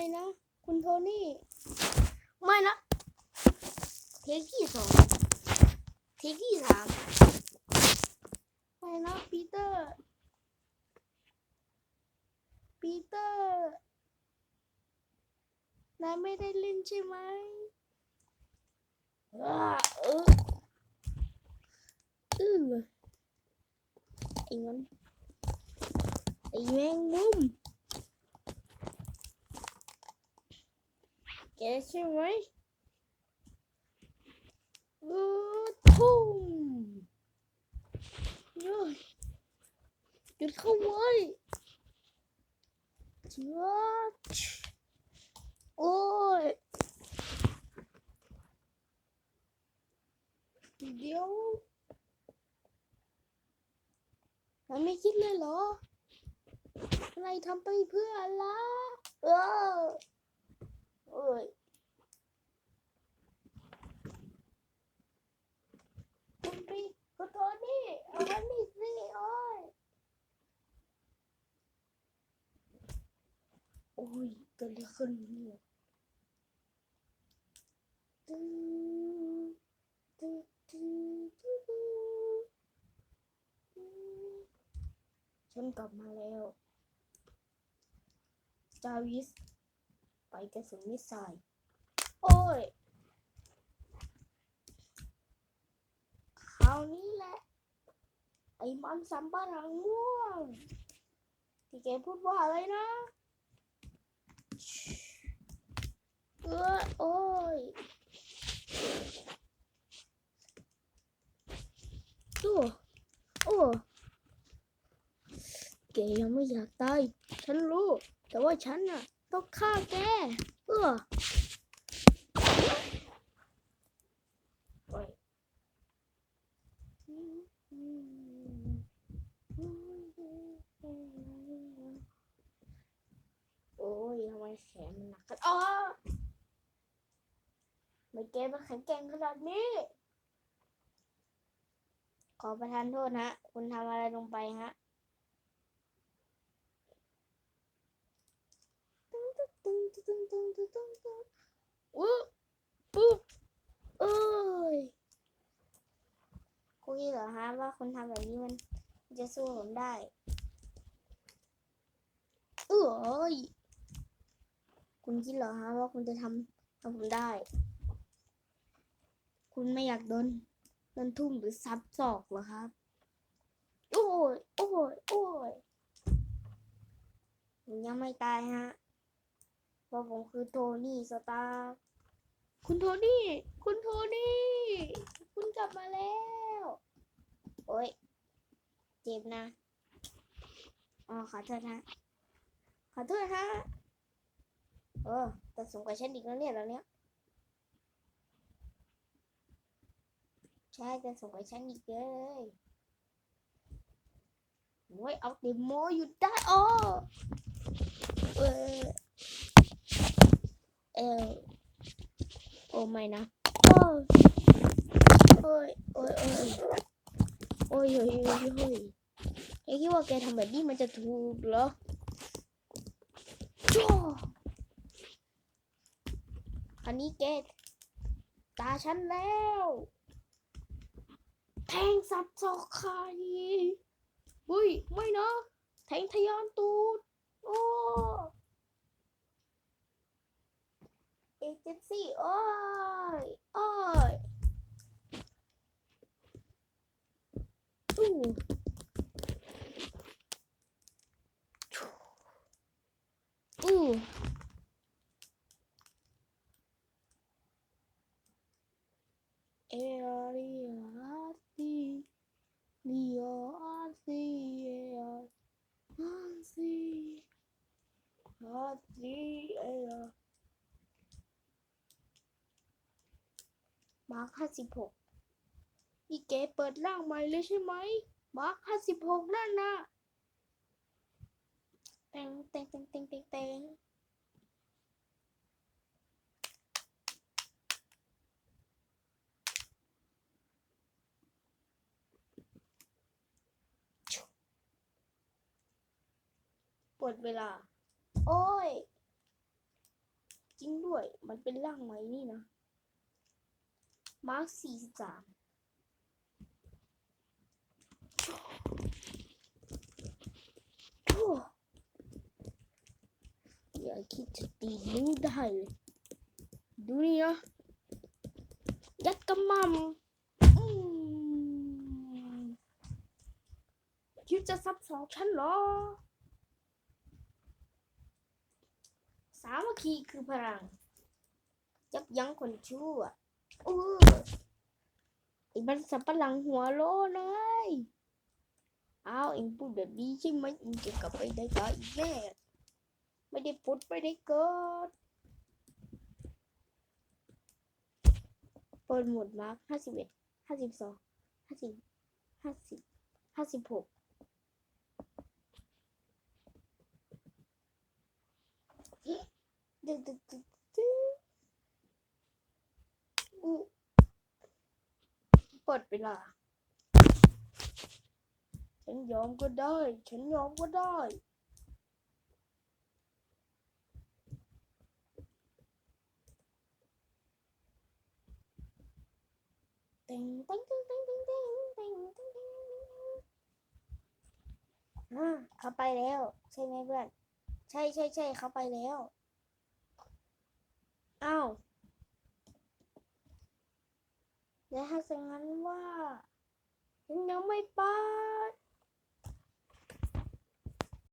ไม่นะ คุณโทนี่ ไม่นะ เทคที่สอง เทคที่สาม ไม่นะปีเตอร์ ปีเตอร์ นายไม่ได้เล่นใช่ไหมอ่าเอออือไอ้มันไอ้แมงมุม แกใช่ไหมเออทุ่มเฮ้ยหยุดเข้าไว้เจ้าโอ้ยเดี๋ยวเราไม่คิดเลยเหรอ อะไรทำไปเพื่ออะไรเออ เอ้ยคุณพี่คุณโทนี่เอาวันนี้สิโอ้ยโอ้ยเกิดอะไรขึ้นเนี่ยตึ๊ดตึ๊ดตึ๊ดตึ๊ดตึ๊ดฉันกลับมาแล้วจาวิส ไปกระสุนมิสไซล์โอ้ยคราวนี้แหละ ไอ้มันสัมปะหลังม่วงที่แกพูดว่าอะไรนะเออโอ้ยโอ้โอ้แกยังไม่อยากตาย ฉันรู้ แต่ว่าฉันน่ะ ต้องฆ่าแกเออโอ้ยทำไมแขนมันหนักกันอ๋อไม่เกมมันแข็งแกร่งขนาดนี้ ขอประทานโทษฮะ คุณทำอะไรลงไปฮะ ตึ้ง ตึ้งตึ้งตึ้งตึ้งตึ้งวุ้บปุ๊บเอ้ยคุยเหรอฮะว่าคุณทำแบบนี้มันจะสู้ผมได้เอ้ยคุณคิดเหรอฮะว่าคุณจะทำทำผมได้ คุณไม่อยากโดนโดนทุ่มหรือซับศอกเหรอครับ โอ้ยโอ้ยโอ้ยผมยังไม่ตายฮะ เพราผมคือโทนี่สตาร์คุณโทนี่ คุณโทนี่ คุณกลับมาแล้ว โอ้ย เจ็บนะ อ๋อขอโทษฮะ ขอโทษฮะ เออแต่สูงกว่าฉันอีกแล้วเนี่ยแล้วเนี้ยใช่แต่สูงกว่าฉันอีกเยอะเลยโอ้ยเอาเดโมอยู่ได้อ๋อเออ เออโอ้ไม่นะโอ้ยโอ้ยโอ้ยโอ้ยโอ้ยโอ้ยโอ้ยไอ้คิดว่าแกทำแบบนี้มันจะถูกเหรอจ้าอันนี้แกตาฉันแล้วแทงสับสอกคายีอุ้ย ไม่นะ แทงทะยานตูด โอ้ agency โอ้ย โอ้ย Ooh. มาร์คห้าสิบหกนี่แกเปิดร่างใหม่เลยใช่ไหม มาร์คห้าสิบหกนั่นนะเต็งเต็งเต็งเต็งเต็งเต็งปวดเวลา โอ้ย จริงด้วย มันเป็นร่างใหม่นี่นะ มาร์คสี่สิบสามอย่าคิดจะตีนิ้วได้เลยดูนี่นะยัดกระมัมอืมคิดจะซับสองฉันเหรอ สามัคคีคือพลังยับยั้งคนชั่ว เออไอ้บันสับปะหลังหัวโลเลยเอาเองพูดแบบนี้ใช่ไหมเองจะกลับไปได้ก็อีกแน่ไม่ได้พุดไม่ได้เกิดเปิดหมดมาร์คห้าสิบเอ็ดห้าสิบสองห้าสิบห้าสิบห้าสิบหกดึกดึกดึกดึก อู้เปิดเวลา ฉันยอมก็ได้ ฉันยอมก็ได้ติงติงติงติงติงติงติงติงอ่าเขาไปแล้ว ใช่ไหมเพื่อน ใช่ใช่ใช่เขาไปแล้ว อ้าว แล้วถ้าอย่างนั้นว่าฉันยังไม่ไป